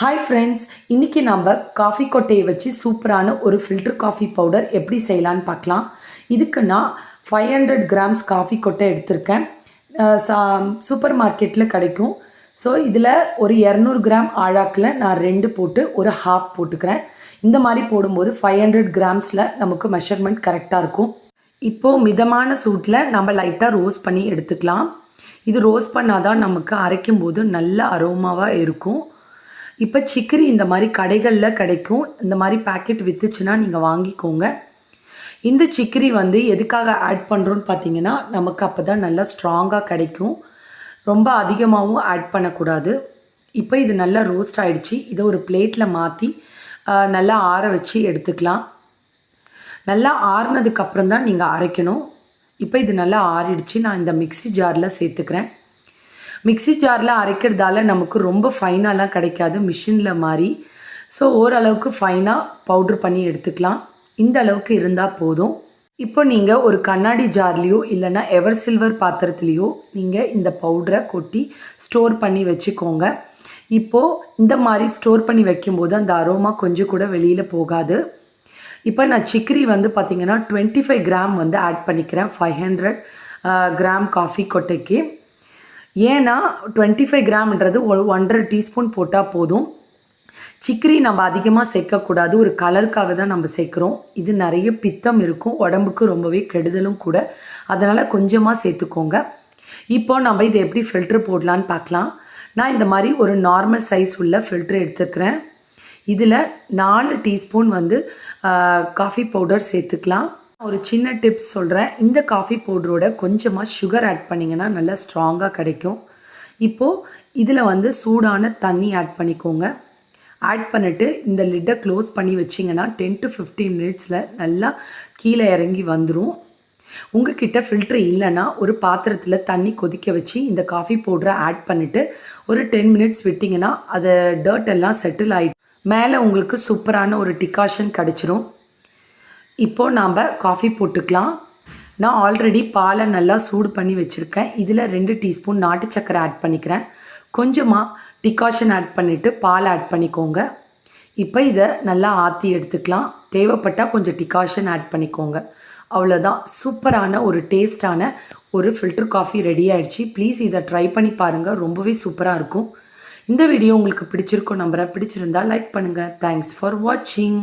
Hi friends இன்றைக்கி நம்ம coffee கொட்டையை வச்சு சூப்பரான ஒரு ஃபில்டர் காஃபி பவுடர் எப்படி செய்யலான்னு பார்க்கலாம். இதுக்கு நான் ஃபைவ் ஹண்ட்ரட் கிராம்ஸ் காஃபி கொட்டை எடுத்திருக்கேன். சா- சூப்பர் மார்க்கெட்டில் கிடைக்கும். ஸோ இதில் ஒரு இரநூறு கிராம் ஆழாக்கில் நான் ரெண்டு போட்டு ஒரு ஹாஃப் போட்டுக்கிறேன். இந்த மாதிரி போடும்போது ஃபைவ் ஹண்ட்ரட் கிராம்ஸில் நமக்கு மெஷர்மெண்ட் கரெக்டாக இருக்கும். இப்போது மிதமான சூட்டில் நம்ம லைட்டாக ரோஸ்ட் பண்ணி எடுத்துக்கலாம். இது ரோஸ்ட் பண்ணாதான் நமக்கு அரைக்கும் போது நல்ல அரோமாவாக இருக்கும். இப்போ சிக்கரி இந்த மாதிரி கடைகளில் கிடைக்கும். இந்த மாதிரி பேக்கெட் விற்றுச்சுன்னா நீங்கள் வாங்கிக்கோங்க. இந்த சிக்கரி வந்து எதுக்காக ஆட் பண்ணுறோன்னு பார்த்தீங்கன்னா நமக்கு அப்போ தான் நல்லா ஸ்ட்ராங்காக கிடைக்கும். ரொம்ப அதிகமாகவும் ஆட் பண்ணக்கூடாது. இப்போ இது நல்லா ரோஸ்ட் ஆகிடுச்சு இதை ஒரு பிளேட்டில் மாற்றி நல்லா ஆற வச்சு எடுத்துக்கலாம். நல்லா ஆறுனதுக்கப்புறம் தான் நீங்கள் அரைக்கணும். இப்போ இது நல்லா ஆறிடுச்சு. நான் இந்த மிக்சி ஜாரில் சேர்த்துக்கிறேன். மிக்ஸி ஜாரில் அரைக்கிறதால நமக்கு ரொம்ப ஃபைனாலாம் கிடைக்காது மிஷினில் மாதிரி ஸோ ஓரளவுக்கு ஃபைனாக பவுட்ரு பண்ணி எடுத்துக்கலாம். இந்த அளவுக்கு இருந்தால் போதும். இப்போ நீங்கள் ஒரு கண்ணாடி ஜார்லேயோ இல்லைன்னா எவர் சில்வர் பாத்திரத்துலேயோ நீங்கள் இந்த பவுடரை கொட்டி ஸ்டோர் பண்ணி வச்சுக்கோங்க. இப்போது இந்த மாதிரி ஸ்டோர் பண்ணி வைக்கும்போது அந்த அரோமா கொஞ்சம் கூட வெளியில் போகாது. இப்போ நான் சிக்கரி வந்து பார்த்தீங்கன்னா டுவெண்ட்டி ஃபைவ் கிராம் வந்து ஆட் பண்ணிக்கிறேன் ஃபைவ் ஹண்ட்ரட் கிராம் காஃபி கொட்டைக்கு. ஏன்னா டுவெண்ட்டி ஃபைவ் கிராம்ன்றது ஒரு ஒன்றரை டீஸ்பூன் போட்டால் போதும். சிக்கரி நம்ம அதிகமாக சேர்க்கக்கூடாது. ஒரு கலருக்காக தான் நம்ம சேர்க்குறோம். இது நிறைய பித்தம் இருக்கும். உடம்புக்கு ரொம்பவே கெடுதலும் கூட. அதனால் கொஞ்சமாக சேர்த்துக்கோங்க. இப்போ நம்ம இதை எப்படி ஃபில்ட்ரு போடலான்னு பார்க்கலாம். நான் இந்த மாதிரி ஒரு நார்மல் சைஸ் உள்ள ஃபில்ட்ரு எடுத்துக்கிறேன். இதில் நாலு டீஸ்பூன் வந்து காஃபி பவுடர் சேர்த்துக்கலாம். ஒரு சின்ன டிப்ஸ் சொல்கிறேன் இந்த காஃபி பவுடரோட கொஞ்சமாக சுகர் ஆட் பண்ணிங்கன்னா நல்லா ஸ்ட்ராங்காக கிடைக்கும். இப்போது இதில் வந்து சூடான தண்ணி ஆட் பண்ணிக்கோங்க. ஆட் பண்ணிவிட்டு இந்த லிட்டை க்ளோஸ் பண்ணி வச்சிங்கன்னா டென் டு ஃபிஃப்டீன் மினிட்ஸில் நல்லா கீழே இறங்கி வந்துடும் உங்ககிட்ட ஃபில்ட்ரு இல்லைன்னா ஒரு பாத்திரத்தில் தண்ணி கொதிக்க வச்சு இந்த காஃபி பவுடரை ஆட் பண்ணிவிட்டு ஒரு டென் மினிட்ஸ் விட்டிங்கன்னா அதை டர்ட் எல்லாம் செட்டில் ஆகிட்டு மேலே உங்களுக்கு சூப்பரான ஒரு டிகாஷன் கிடச்சிரும். இப்போது நாம் காஃபி போட்டுக்கலாம். நான் ஆல்ரெடி பாலை நல்லா சூடு பண்ணி வச்சுருக்கேன். இதில் ரெண்டு டீஸ்பூன் நாட்டு சக்கரை ஆட் பண்ணிக்கிறேன். கொஞ்சமாக டிகாஷன் ஆட் பண்ணிவிட்டு பால் ஆட் பண்ணிக்கோங்க. இப்போ இதை நல்லா ஆற்றி எடுத்துக்கலாம். தேவைப்பட்டால் கொஞ்சம் டிகாஷன் ஆட் பண்ணிக்கோங்க. அவ்வளோதான் சூப்பரான ஒரு டேஸ்டான ஒரு ஃபில்டர் காஃபி ரெடி ஆகிடுச்சி ப்ளீஸ் இதை ட்ரை பண்ணி பாருங்கள் ரொம்பவே சூப்பராக இருக்கும். இந்த வீடியோ உங்களுக்கு பிடிச்சிருக்கும் நம்புகிறேன் பிடிச்சிருந்தா லைக் பண்ணுங்கள் தேங்க்ஸ் ஃபார் வாட்சிங்